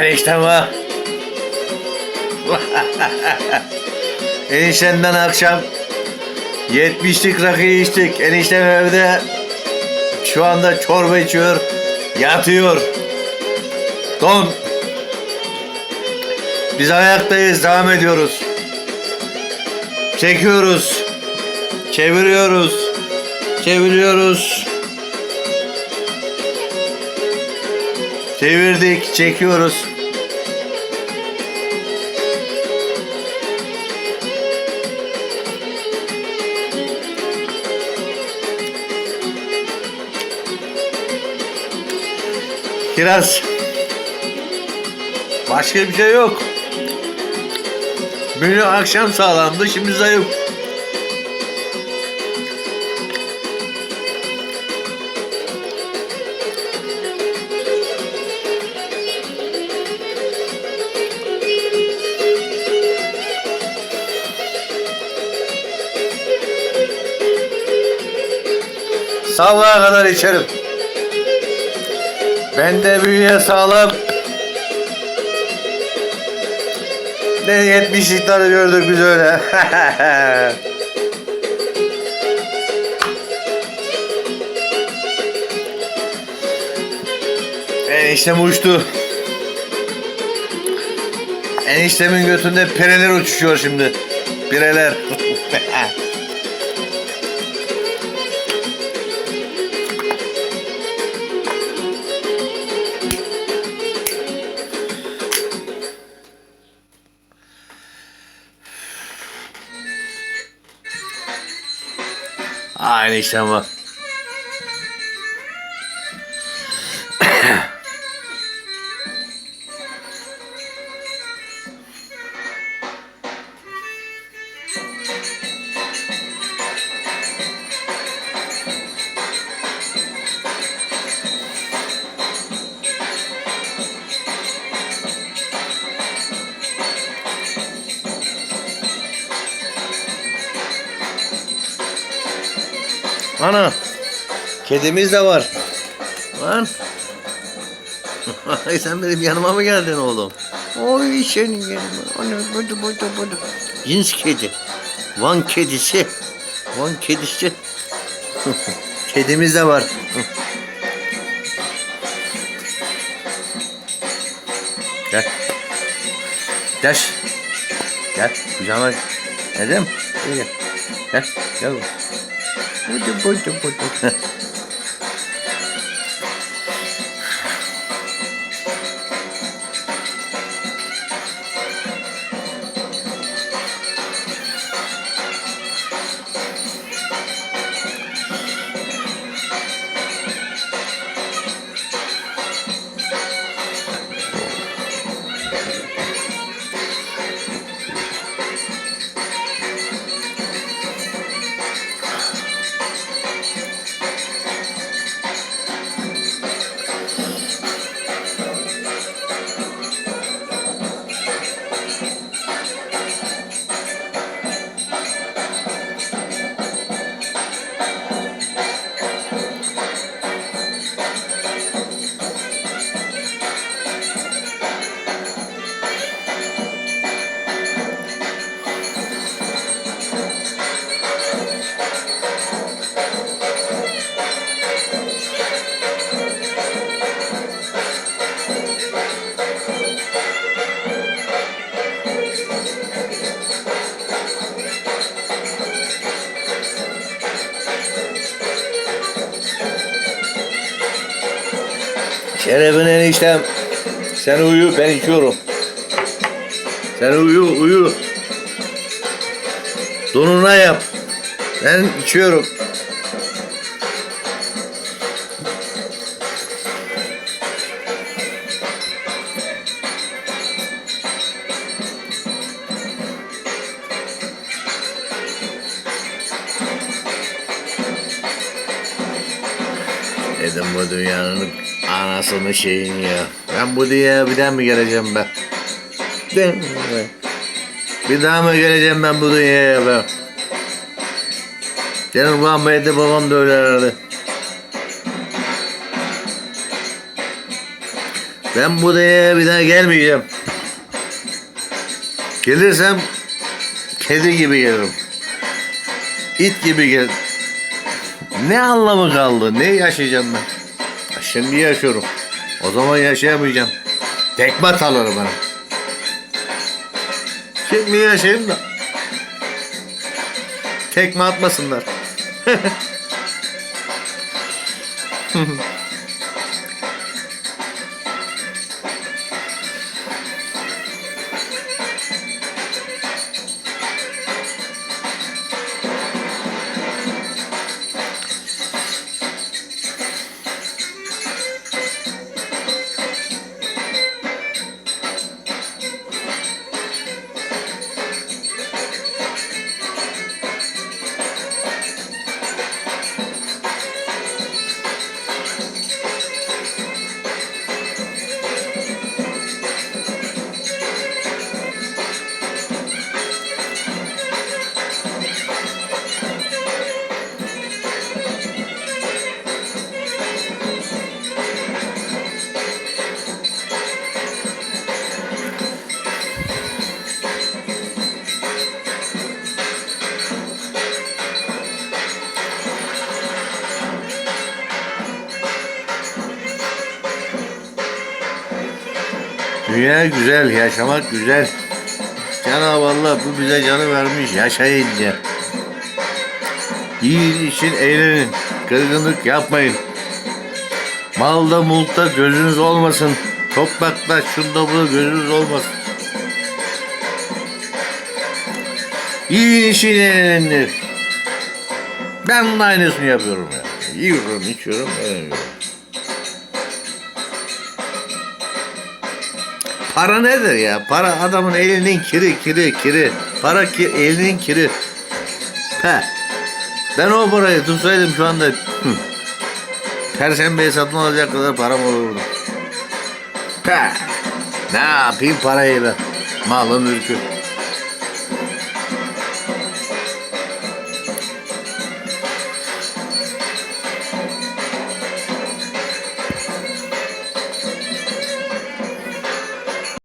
işte bu. Eniştemden akşam 70'lik rakı içtik. Eniştem evde şu anda çorba içiyor. Yatıyor. Don. Biz ayaktayız. Devam ediyoruz. Çekiyoruz. Çeviriyoruz. Çeviriyoruz. Çevirdik, çekiyoruz. Kiraz. Başka bir şey yok. Menü akşam sağlandı, şimdi zayıf. Sabaha kadar içerim. Ben de bünye sağlam. Ne yetmişlikleri gördük biz öyle. Eniştem uçtu. Eniştemin götünde pereler uçuşuyor şimdi. Pireler. Aynı işlem var. Ana. Kedimiz de var. Lan. Ay sen benim yanıma mı geldin oğlum? Oy senin yanıma. Ana budu budu budu. Cins kedi. Van kedisi. Van kedisi. Kedimiz de var. Gel. Gel. Gel. Kucağıma. Edem. Gel. Gel. Gel. Budu budu budu. Şerefin eniştem. Sen uyu ben içiyorum. Sen uyu uyu. Donuna yap. Ben içiyorum. Dedim bu dünyanın anasını şeyin ya. Ben bu dünyaya bir daha mı geleceğim ben? Bir daha mı geleceğim ben bu dünyaya ben? Benim rahmetli babam da öyle herhalde. Ben bu dünyaya bir daha gelmeyeceğim. Gelirsem kedi gibi gelirim. İt gibi gel. Ne anlamı kaldı? Ne yaşayacağım ben? Şimdi yaşıyorum. O zaman yaşayamayacağım. Tekme atarlar bana. Şimdi yaşayayım da. Tekme atmasınlar. Dünya güzel, yaşamak güzel. Cenab-ı Allah bu bize canı vermiş, yaşayın diye. Yiyin için eğlenin, kırgınlık yapmayın. Malda mulkta gözünüz olmasın. Toprakta şunda burada gözünüz olmasın. Yiyin için eğlenin. Ben de aynısını yapıyorum ya. Yiyorum, içiyorum, eğleniyorum. Para nedir ya? Para adamın elinin kiri kiri kiri. Para ki, elinin kiri. He. Ben o parayı tutsaydım şu anda hı, Perşembeyi satın alacak kadar param olurdu. He. Ne yapayım parayı ben? Malı mülkü.